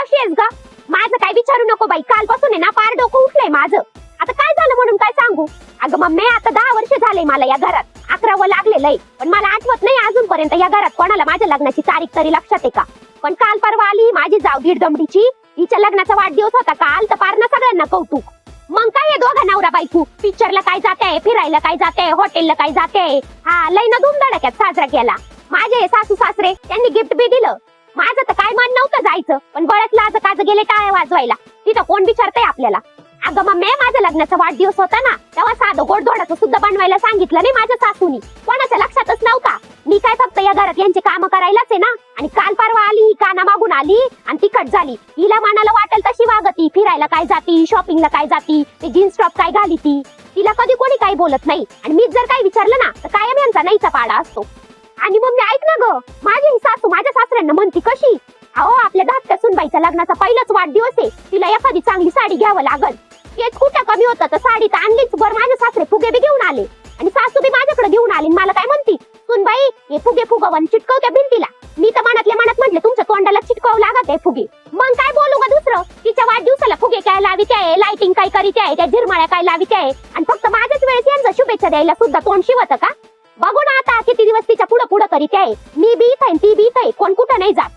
कशी आहेस ग? माझं काय विचारू नको बाई. कालपासून आहे ना पार डोकं उठलंय माझं. आता काय झालं म्हणून काय सांगू? अगं मम्मी आता दहा वर्ष झाले मला या घरात. अकरावं लागलेलं आहे. पण मला आठवत नाही अजूनपर्यंत या घरात कोणाला माझ्या लग्नाची तारीख तरी लक्षात आहे का? पण काल परवा आली माझी जाव दीड दमडीची हिच्या लग्नाचा वाढदिवस होता काल तर पार ना सगळ्यांना कौतुक. मग काय दोघा नवरा बायको? पिक्चरला काय जाते फिरायला काय जाते हॉटेलला काय जाते हा लय ना धुमधडाक्यात साजरा केला. माझे सासू सासरे त्यांनी गिफ्ट बी दिलं. माझं तर काय मन नव्हतं जायचं. पण बळच आज काज गेले टाळ्या वाजवायला. तिथं कोण विचारतंय आपल्याला? अगं मम्मी माझ्या लग्नाचा वाढदिवस होता ना तेव्हा साधं गोडधोडाचं सुद्धा बनवायला सांगितलं नाही माझ्या सासूनी. कोणाच्या लक्षातच नव्हता. मी काय फक्त या घरात यांची काम करायलाच आहे ना? आणि काल परवा आली ही काना मागून आली आणि तिखट झाली. हिला मनाला वाटेल तशी वागती फिरायला काय जाती शॉपिंगला काय जाती ते जीन्स टॉप काय घाली ती? तिला कधी कोणी काही बोलत नाही. आणि मी जर काही विचारलं ना तर कायम यांचा नाहीचा पाडा असतो. आणि मम्मी ऐक ना ग. माझी सासू माझ्या सासऱ्यांना म्हणती कशी? अहो आपल्या धाकट्या सुनबाईच्या लग्नाचा पहिलाच वाढदिवस आहे. तिला एखादी चांगली साडी घ्यावं लागल. तेच कुठं कमी होतं तर साडी तर आणलीच बर. माझे सासरे फुगे बी घेऊन आले. आणि सासू बी माझ्याकडे घेऊन आली मला काय म्हणती? सुनबाई हे फुगे फुगवन चिटकव त्या भिंतीला. मी तर मनातल्या मनात म्हटलं तुमच्या तोंडाला चिटकाव लागत आहे फुगे. मग काय बोलू का दुसरं? तिच्या वाढदिवसाला फुगे काय लावित आहे? लाइटिंग काय करीत आहे? त्या झिरमाळ्या काय लावित आहे? आणि फक्त माझ्याच वेळेस यांचा शुभेच्छा द्यायला सुद्धा तोंड शिवत का? किती दिवस तिच्या पुढं पुढं करीत आहे? मी बी इथं आहे, ती बी इथं आहे. कोण कुठं नाही जात.